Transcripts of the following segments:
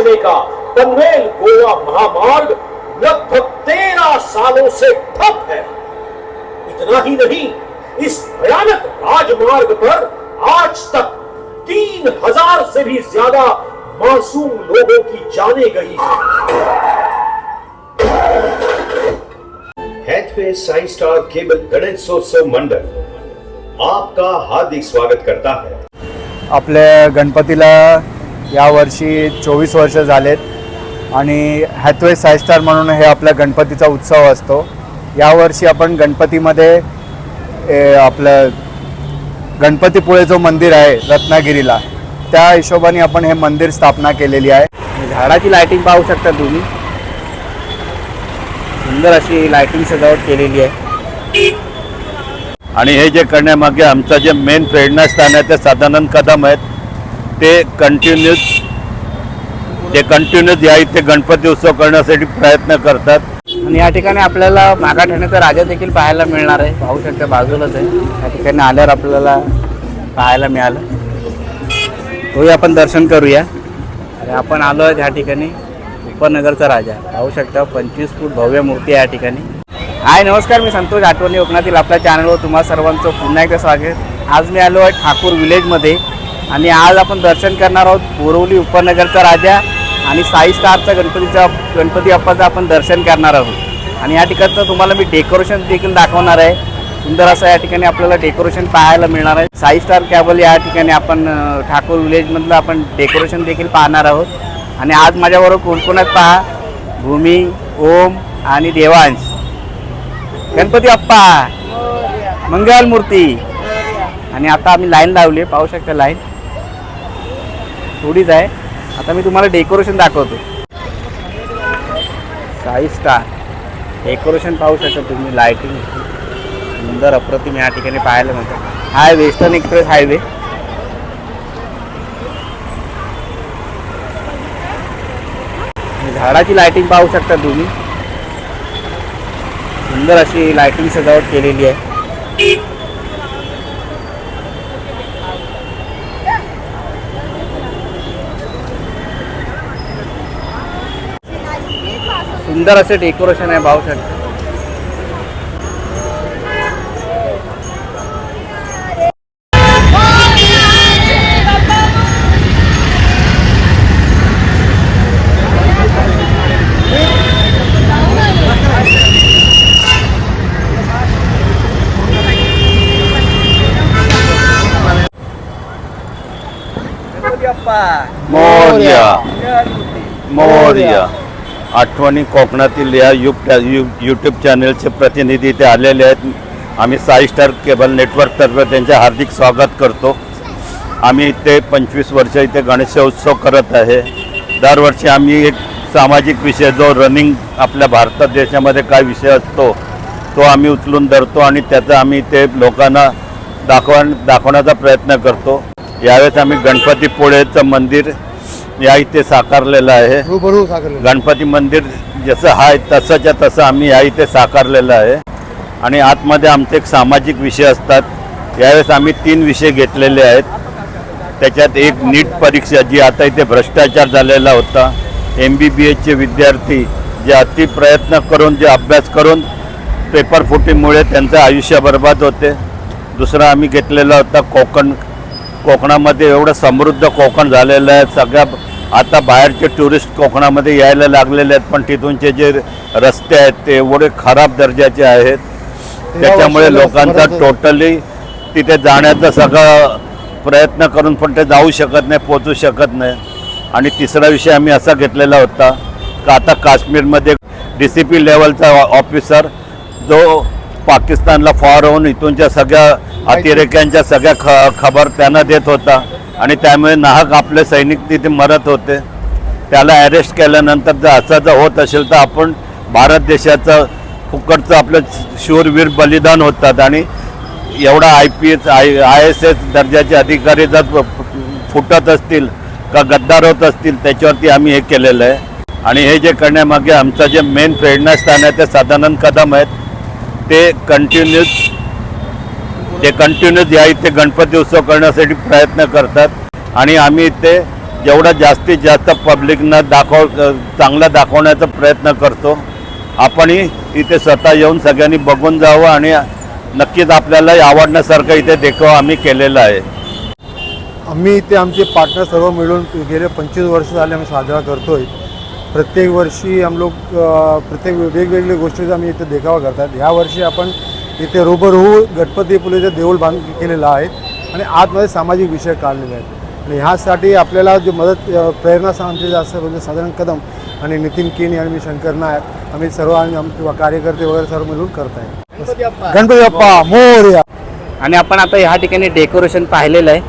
पहुँचने का। पनवेल गोवा महामार्ग लगभग तेरह सालों से ठप है। इतना ही नहीं इस भयानक राजमार्ग पर आज तक तीन हज़ार से भी ज़्यादा मासूम लोगों की जाने गई है। Hathway Sai Star cable Ganeshotsav मंडल आपका हार्दिक स्वागत करता है। आपल्या गणपतीला यावर्षी चोवीस वर्ष झालेत आणि हॅथवे सायस्टार म्हणून हे आपल्या गणपतीचा उत्सव असतो. यावर्षी आपण गणपतीमध्ये ए, आपलं गणपतीपुळे जो मंदिर आहे रत्नागिरीला त्या हिशोबाने आपण हे मंदिर स्थापना केलेली आहे. झाडाची लाइटिंग पाहू शकता तुम्ही. सुंदर अशी लाइटिंग सजावट केलेली आहे. आणि हे जे करण्यामागे आमचं जे मेन प्रेरणास्थान आहे ते सदानंद कदम आहेत. ते कंटिन्यूस ते कंटिन्यूस या इथे गणपती उत्सव करण्यासाठी प्रयत्न करतात. आणि या ठिकाणी आपल्याला मागाठाण्याचा राजा देखील पाहायला मिळणार आहे. पाहू शकता बाजूलाच आहे. या ठिकाणी आल्यावर आपल्याला पाहायला मिळालं. तोही आपण दर्शन करूया. आणि आपण आलो आहे या ठिकाणी उपनगरचा राजा. पाहू शकता पंचवीस फूट भव्य मूर्ती आहे या ठिकाणी. हाय नमस्कार मी संतोष आठवणी. कोकणातील आपल्या चॅनलवर तुम्हा सर्वांचं पुन्हा एकदा स्वागत. आज मी आलो आहे ठाकूर विलेजमध्ये आणि आज आपण दर्शन करणार आहोत बोरवली उपनगरचा राजा आणि साई स्टारचा गणपतीचा गणपती बाप्पाचं आपण दर्शन करणार आहोत. आणि या ठिकाणचं तुम्हाला मी डेकोरेशन देखील दाखवणार आहे. सुंदर असं या ठिकाणी आपल्याला डेकोरेशन पाहायला मिळणार आहे. साई स्टार कॅबल या ठिकाणी आपण ठाकूर विलेजमधलं आपण डेकोरेशन देखील पाहणार आहोत. आणि आज माझ्याबरोबर कोण कोण आहेत पहा? भूमी ओम आणि देवांश. गणपती अप्पा मंगल मूर्ती आणि आता आम्ही लाईन लावली आहे. पाहू शकता लाईन थोडीच आहे. आता मी तुम्हाला डेकोरेशन दाखवतो. साई स्टार डेकोरेशन पाहू शकता तुम्ही लाईटिंग सुंदर अप्रतिम या ठिकाणी पाहायला मिळतं. हाय वेस्टर्न एक्सप्रेस हायवे झाडाची लायटिंग पाहू शकता तुम्ही. सुंदर अशी लायटिंग सजावट केलेली आहे. सुंदर असे डेकोरेशन आहे पाहू शकता गणपती बाप्पा मोर्या. मोर्या. आठवणी कोकणातील या युग यू यूट्यूब चॅनलचे प्रतिनिधी इथे आलेले आहेत. आम्ही साई स्टार केबल नेटवर्कतर्फे त्यांचे हार्दिक स्वागत करतो. आम्ही इथे पंचवीस वर्ष इथे गणेशोत्सव करत आहे. दरवर्षी आम्ही एक सामाजिक विषय जो रनिंग आपल्या भारतात देशामध्ये काय विषय असतो तो आम्ही उचलून धरतो आणि त्याचा आम्ही ते लोकांना दाखवा दाखवण्याचा प्रयत्न करतो. यावेळेस आम्ही गणपतीपुळेचं मंदिर या इथे साकारलेलं आहे. गणपती मंदिर जसं आहे तसंच्या तसं आम्ही या इथे साकारलेलं आहे. आणि आतमध्ये आमचे एक सामाजिक विषय असतात. यावेळेस आम्ही तीन विषय घेतलेले आहेत. त्याच्यात एक नीट परीक्षा जी आता इथे भ्रष्टाचार झालेला होता. एम बी बी एसचे विद्यार्थी जे अति प्रयत्न करून जे अभ्यास करून पेपर फुटीमुळे त्यांचं आयुष्य बर्बाद होते. दुसरा आम्ही घेतलेला होता कोकण. कोकणामध्ये एवढं समृद्ध कोकण झालेलं आहे. सगळ्या आता बाहेरचे टुरिस्ट कोकणामध्ये यायला लागलेले आहेत पण तिथूनचे जे रस्ते आहेत ते एवढे खराब दर्जाचे आहेत. त्याच्यामुळे लोकांचा टोटली तिथे जाण्याचा सगळं प्रयत्न करून पण ते जाऊ शकत नाही पोचू शकत नाही. आणि तिसरा विषय आम्ही असा घेतलेला होता का आता काश्मीरमध्ये डी सी पी लेवलचा ऑफिसर जो पाकिस्तानला फॉर होऊन इथूनच्या सगळ्या अतिरेक्यांच्या सगळ्या ख खबर त्यांना देत होता. आणि त्यामुळे नाहक आपले सैनिक तिथे मरत होते. त्याला अरेस्ट केल्यानंतर जर असं जर होत असेल तर आपण भारत देशाचं फुकटचं आपलं शूरवीर बलिदान होतात आणि एवढा I P S I I S S दर्जाचे अधिकारी जर फुटत असतील का गद्दार होत असतील त्याच्यावरती आम्ही हे केलेलं आहे. आणि हे जे करण्यामागे आमचं जे मेन प्रेरणास्थान आहे ते सदानंद कदम आहेत. ते कंटिन्यूस ते कंटिन्यूस या इथे गणपती उत्सव करण्यासाठी प्रयत्न करतात. आणि आम्ही इथे जेवढा जास्तीत जास्त पब्लिकनं दाखव चांगला दाखवण्याचा प्रयत्न करतो. आपणही इथे स्वतः येऊन सगळ्यांनी बघून जावं आणि नक्कीच आपल्याला आवडण्यासारखं इथे देखावा आम्ही केलेला आहे. आम्ही इथे आमचे पार्टनर सर्व मिळून गेले पंचवीस वर्ष झाले आम्ही साजरा करतो आहे प्रत्येक वर्षी आम लोक प्रत्येक वेगवेगळ्या गोष्टीचा आम्ही इथे देखावा करतात. ह्या वर्षी आपण इथे रोबरू गणपतीपुलेचं देऊळ बांध केलेलं आहे आणि आतमध्ये सामाजिक विषय काढलेले आहेत. आणि ह्यासाठी आपल्याला जे मदत प्रेरणा सा- आमचे जास्त म्हणजे साधारण कदम आणि नितीन केनी आणि मी शंकर नायक आम्ही सर्व आणि आमचे कार्यकर्ते वगैरे सर्व मिळून करत आहे. गणपती बाप्पा. मोरया. आणि आपण आता ह्या ठिकाणी डेकोरेशन पाहिलेलं आहे.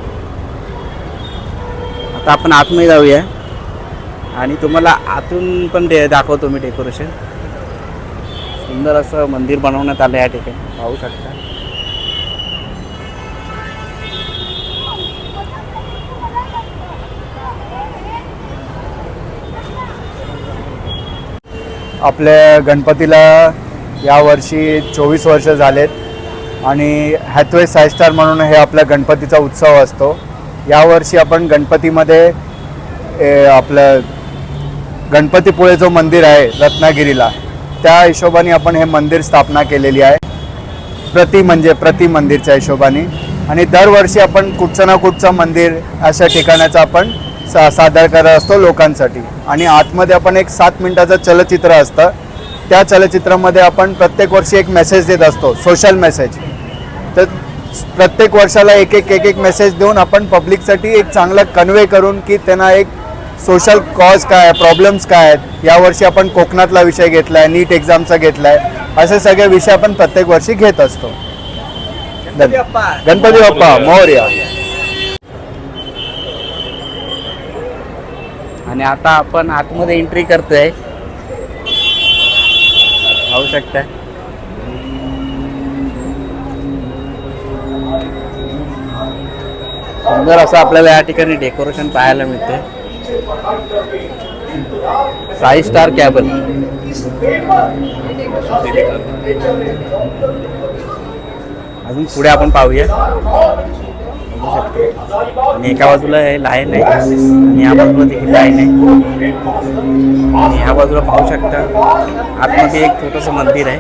आता आपण आतमध्ये जाऊया. आणि तुम्हाला आतून पण डे दाखवतो मी डेकोरेशन. सुंदर असं मंदिर बनवण्यात आलं या ठिकाणी. पाहू शकता. आपल्या गणपतीला यावर्षी चोवीस वर्ष झालेत आणि हॅथवे सायस्टार म्हणून हे आपल्या गणपतीचा उत्सव असतो. यावर्षी आपण गणपतीमध्ये आपलं गणपतीपुळे जो मंदिर आहे रत्नागिरीला त्या हिशोबाने आपण हे मंदिर स्थापना केलेली आहे. प्रति म्हणजे प्रति मंदिरच्या हिशोबाने. आणि दरवर्षी आपण कुठचं ना कुठचं मंदिर अशा ठिकाणाचं आपण सा सादर करत असतो लोकांसाठी. आणि आतमध्ये आपण एक सात मिनिटाचं चलचित्र असतं. त्या चलचित्रामध्ये आपण प्रत्येक वर्षी एक मेसेज देत असतो. सोशल मेसेज तर प्रत्येक वर्षाला एक एक एक एक मेसेज देऊन आपण पब्लिकसाठी एक चांगलं कन्वे करून की त्यांना एक सोशल कॉज काय आहे? प्रॉब्लेम्स काय आहेत? यावर्षी आपण कोकणातला विषय घेतला आहे नीट एक्झामचा घेतला आहे असे सगळे विषय आपण प्रत्येक वर्षी घेत असतो. गणपती बाप्पा. मोर्या. आणि आता आपण आतमध्ये एंट्री करतोय. पाहू शकता सुंदर असं आपल्याला या ठिकाणी डेकोरेशन पाहायला मिळते साई स्टार कॅबल अजून पुढे आपण पाहूया. आणि एका बाजूला हे लाईन आहे आणि या बाजूला देखील लाईन आहे. आणि ह्या बाजूला पाहू शकता आतमध्ये एक छोटंसं मंदिर आहे.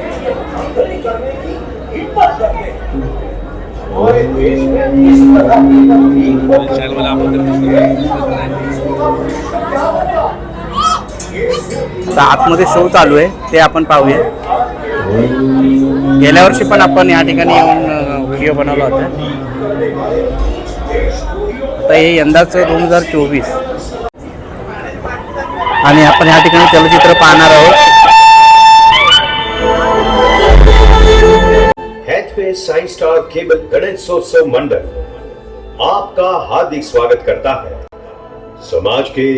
आता आतमध्ये शो चालू आहे ते आपण पाहूया. गेल्या वर्षी पण आपण या ठिकाणी येऊन व्हिडिओ बनवला होता. आता हे यंदाचं दोन हजार चोवीस. आणि आपण या ठिकाणी चलचित्र पाहणार आहोत. Hathway Sai Star cable Ganeshotsav मंडळ आपका हार्दिक स्वागत करता है। समाज के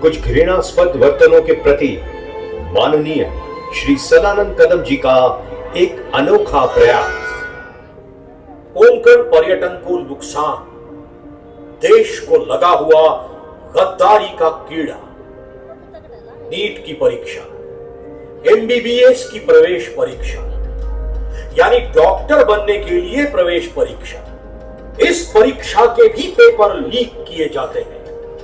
कुछ घृणास्पद वर्तनों के प्रति माननीय श्री सदानंद कदम जी का एक अनोखा प्रयास। कोंकण पर्यटन को नुकसान, देश को लगा हुआ गद्दारी का कीड़ा, नीट की परीक्षा एमबीबीएस की प्रवेश परीक्षा, यानी डॉक्टर बनने के लिए प्रवेश परीक्षा, इस परीक्षा के भी पेपर लीक किए जाते हैं।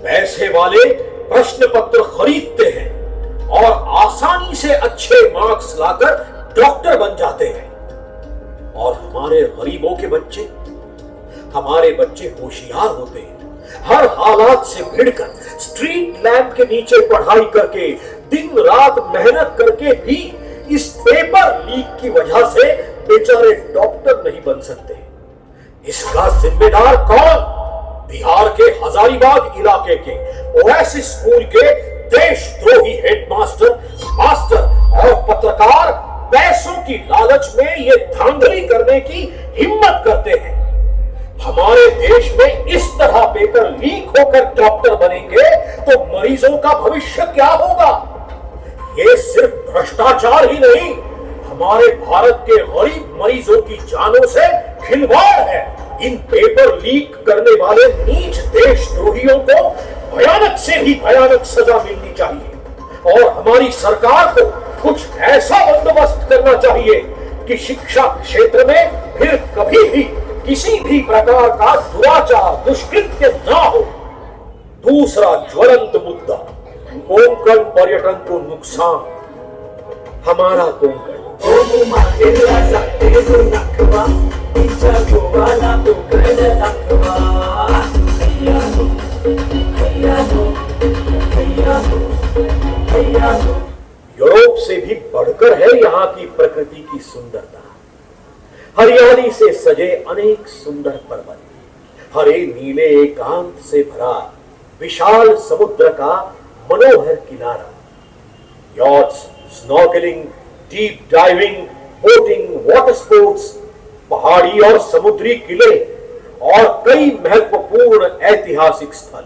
पैसे वाले प्रश्न पत्र खरीदते हैं और आसानी से अच्छे मार्क्स लाकर डॉक्टर बन जाते हैं। और हमारे गरीबों के बच्चे, हमारे बच्चे होशियार होते हैं। हर हालात से भिड़कर स्ट्रीट लैंप के नीचे पढ़ाई करके दिन रात मेहनत करके भी इस पेपर लीक की वजह से बेचारे डॉक्टर नहीं बन सकते। इसका जिम्मेदार कौन? बिहार के हजारीबाग इलाके के ओएसिस स्कूल के देशद्रोही हेडमास्टर, मास्टर और पत्रकार पैसों की लालच में ये धांधली करने की हिम्मत करते हैं। हमारे देश में इस तरह पेपर लीक होकर डॉक्टर बनेंगे तो मरीजों का भविष्य क्या होगा? ये सिर्फ़ भ्रष्टाचार ही नहीं, हमारे भारत के गरीब मरीजों की जानों से खिलवाड़ है। इन पेपर लीक करने वाले नीच देशद्रोहियों को भयानक से भी भयानक सजा मिलनी चाहिए। और हमारी सरकार को कुछ ऐसा बंदोबस्त करना चाहिए कि शिक्षा क्षेत्र में फिर कभी भी किसी भी प्रकार का दुराचार दुष्कृत्य ना हो। दूसरा ज्वलंत मुद्दा, कोंकण पर्यटन को नुकसान। हमारा कोंकण। यूरोप से भी बढ़कर है यहाँ की प्रकृति की सुंदरता। हरियाली से सजे अनेक सुंदर पर्वत। हरे नीले एकांत से भरा विशाल समुद्र का मनोहर किनारा। Yachts snorkelling deep diving boating water sports पहाड़ी और समुद्री किले और कई महत्वपूर्ण ऐतिहासिक स्थल।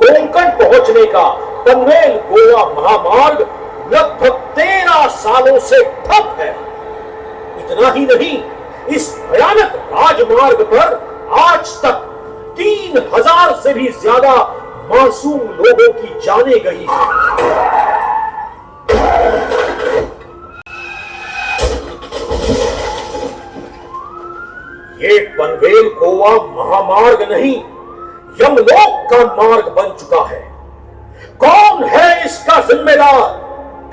कोंकण पहुँचने का पनवेल गोवा महामार्ग लगभग तेरह सालों से ठप है। इतना ही नहीं, इस भयानक राजमार्ग पर आज तक तीन हज़ार से भी ज़्यादा मासूम लोगों की जाने गई है। ये पनवेल गोवा महामार्ग नहीं यमलोक का मार्ग बन चुका है। कौन है इसका जिम्मेदार?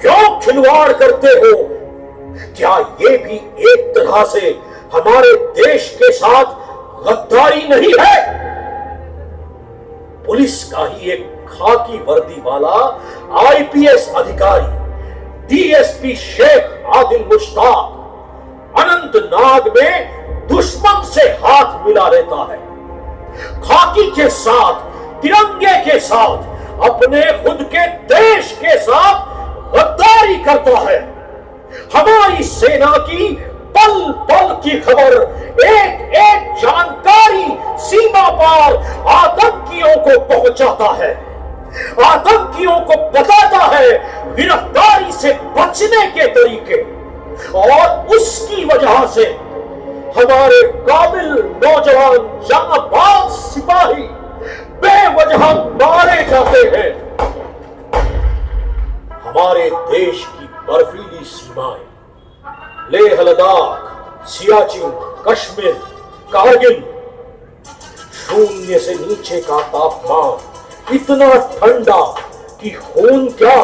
क्यों खिलवाड़ करते हो? क्या ये भी एक तरह से हमारे देश के साथ गद्दारी नहीं है? पुलिस का ही एक खाकी वर्दी वाला आईपीएस अधिकारी, डीएसपी शेख आदिल मुश्ताक, अनंतनाग में दुश्मन से हाथ मिला रहता है। खाकी के साथ, तिरंगे के साथ, अपने खुद के देश के साथ गद्दारी करता है। हमारी सेना की पल पल की खबर एक एक जानकारी सीमा पार आतंकियों को पहुंचाता है। आतंकियों को बताता है गिरफ्तारी से बचने के तरीके, और उसकी वजह से हमारे काबिल नौजवान जाबाज सिपाही बेवजह मारे जाते हैं। हमारे देश की बर्फीली सीमाएँ, लेह लद्दाख, सियाचिन, कश्मीर, कारगिल, शून्य से नीचे का तापमान इतना ठंडा कि खून क्या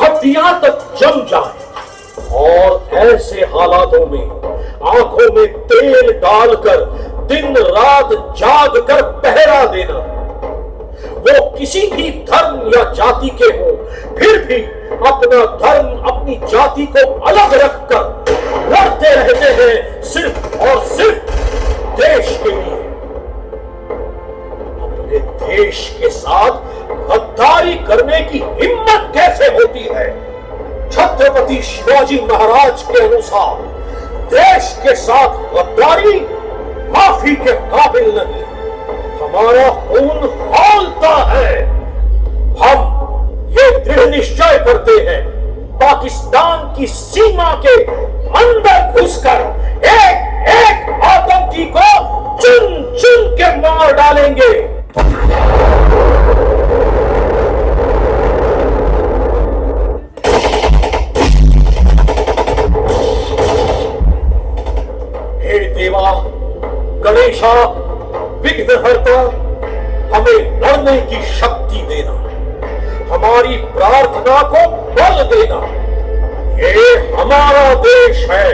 हड्डियाँ तक जम जाए। और ऐसे हालातों में आँखों में तेल डालकर दिन रात जाग कर पहरा देना। वो किसी भी धर्म या जाति के हो, फिर भी अपना धर्म, अपनी जाति को अलग रखकर लड़ते रहते हैं सिर्फ़ और सिर्फ़ देश के लिए। अपने देश के साथ गद्दारी करने की हिम्मत कैसे होती है? छत्रपति शिवाजी महाराज के अनुसार। देश के साथ गद्दारी माफ़ी के काबिल नहीं। हमारा खून खौलता है। हम ये दृढ़ निश्चय करते हैं, पाकिस्तान की सीमा के अंदर घुसकर एक एक आतंकी को चुन चुन के मार डालेंगे। देवा, गणेशा, विघ्नहर्ता, हमें लड़ने की शक्ति देना, हमारी प्रार्थना को बल देना, ये हमारा देश है,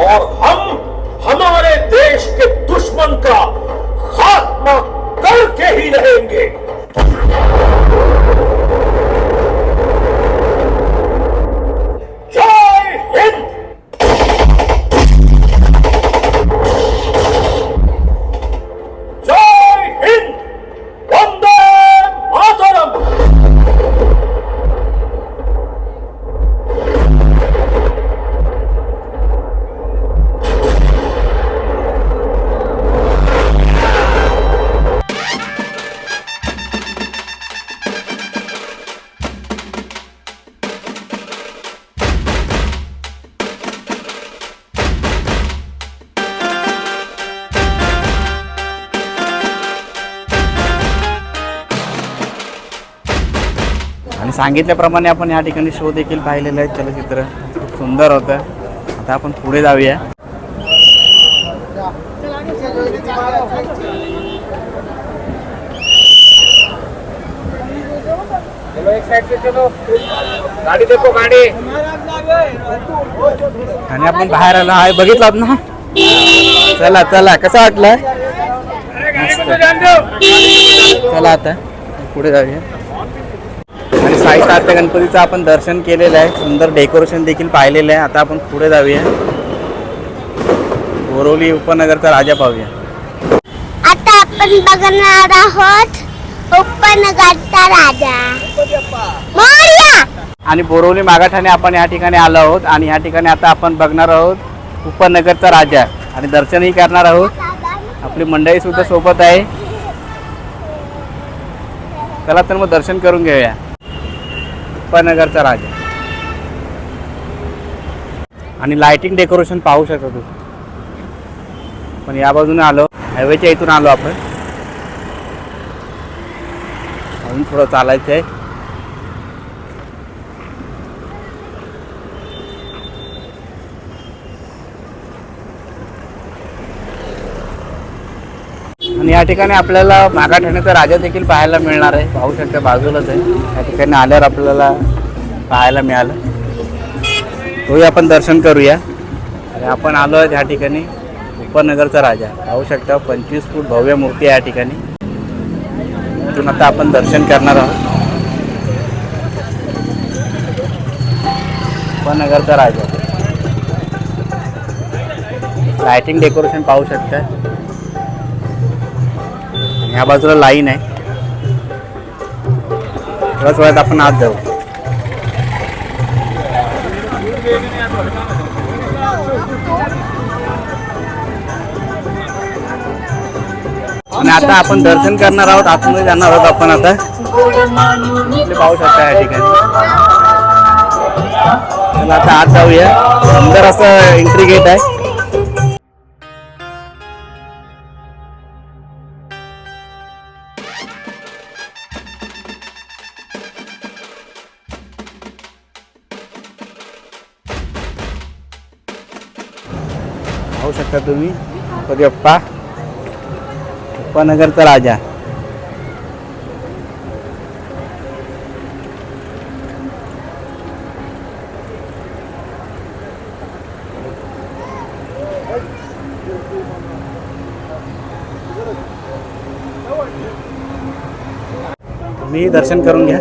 और हम हमारे देश के दुश्मन का खात्मा करके ही रहेंगे। जय हिंद! सांगितल्याप्रमाणे आपण या ठिकाणी शो देखील पाहिलेलं आहे चलचित्र खूप सुंदर होतं. आता आपण पुढे जाऊया. गाडी देखो गाडी. आणि आपण बाहेर आलो. आहे बघितलात ना? चला चला. कसं वाटलं. चला आता. पुढे जाऊया. आणि साई सातच्या गणपतीचं आपण दर्शन केलेलं आहे. सुंदर डेकोरेशन देखील पाहिलेलं आहे. आता आपण पुढे जाऊया. बोरवली उपनगरचा राजा पाहूया. आता आपण बघणार आहोत उपनगरचा राजा. आणि बोरवली मागाठाणे आपण या ठिकाणी आलो आहोत आणि या ठिकाणी आता आपण बघणार आहोत उपनगरचा राजा. आणि दर्शनही करणार आहोत. आपली मंडळी सुद्धा सोबत आहे. चला तर मग दर्शन करून घेऊया. उपनगरचा राजा. आणि लाइटिंग डेकोरेशन पाहू शकता तू पण या बाजूने आलो हायवेच्या इथून आलो आपण. अजून थोडं चालायचं आहे आणि या ठिकाणी आपल्याला मागाठाण्याचा राजा देखील पाहायला मिळणार आहे. पाहू शकता बाजूलाच आहे. या ठिकाणी आल्यावर आपल्याला पाहायला मिळालं. तोही आपण दर्शन करूया. आणि आपण आलो आहोत ह्या ठिकाणी उपनगरचा राजा. पाहू शकता पंचवीस फूट भव्य मूर्ती आहे या ठिकाणी. इथून आता आपण दर्शन करणार आहोत. उपनगरचा राजा. लाइटिंग डेकोरेशन पाहू शकता. ह्या बाजूला लाईन आहे. थोड्याच वेळात आपण आत जाऊ. आणि आता आपण दर्शन करणार आहोत आतमध्ये जाणार आहोत आपण आता. पाहू शकता या ठिकाणी. आता आत जाऊया. सुंदर असं एंट्री गेट आहे. पाहू शकता तुम्ही. कधी अप्पा उपनगरचा राजा. तुम्ही दर्शन करून घ्या.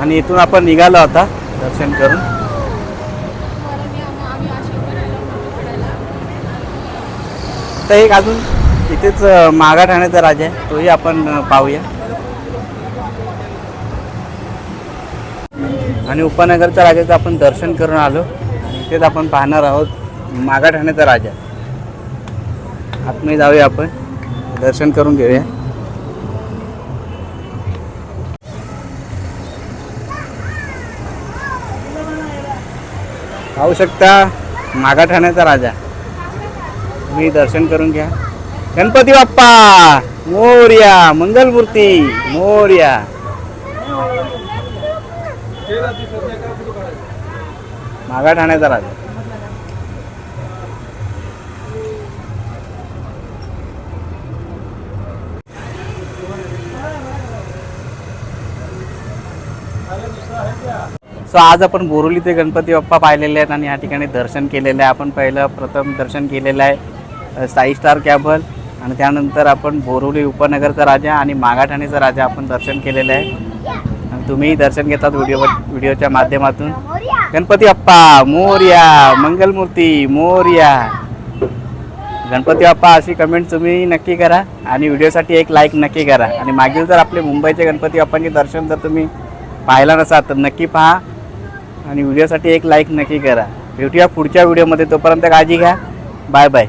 आणि इथून आपण निघालो आता दर्शन करून. तर एक अजून इथेच मागा ठाण्याचा राजा आहे तोही आपण पाहूया. आणि उपनगरच्या राजाचं आपण दर्शन करून आलो. आणि इथेच आपण पाहणार आहोत. मागा ठाण्याचा राजा. आतमध्ये जाऊया आपण. दर्शन करून घेऊया. पाहू शकता मागा ठाण्याचा राजा. तुम्ही दर्शन करून घ्या. गणपती बाप्पा मोर्या मंगलमूर्ती मोर्या. मागा ठाण्याचा राजा. सो आज आपण बोरोलीचे गणपती बाप्पा पाहिलेले आहेत आणि या ठिकाणी दर्शन केलेलं आहे. आपण पहिलं प्रथम दर्शन केलेलं आहे साई स्टार कॅबल आणि त्यानंतर आपण बोरोली उपनगरचा राजा आणि मागाठाणेचा राजा आपण दर्शन केलेलं आहे. आणि तुम्हीही दर्शन घेतात व्हिडिओ व्हिडिओच्या माध्यमातून. गणपती बाप्पा मोर्या मंगलमूर्ती मोर्या. गणपती बाप्पा अशी कमेंट तुम्ही नक्की करा आणि व्हिडिओसाठी एक लाईक नक्की करा. आणि मागील जर आपले मुंबईचे गणपती बाप्पांचे दर्शन जर तुम्ही पाहिला नसा तर नक्की पहा. आणि व्हिडिओसाठी एक लाईक नक्की करा. भेटूया पुढच्या व्हिडिओमध्ये तोपर्यंत काळजी घ्या. Bye bye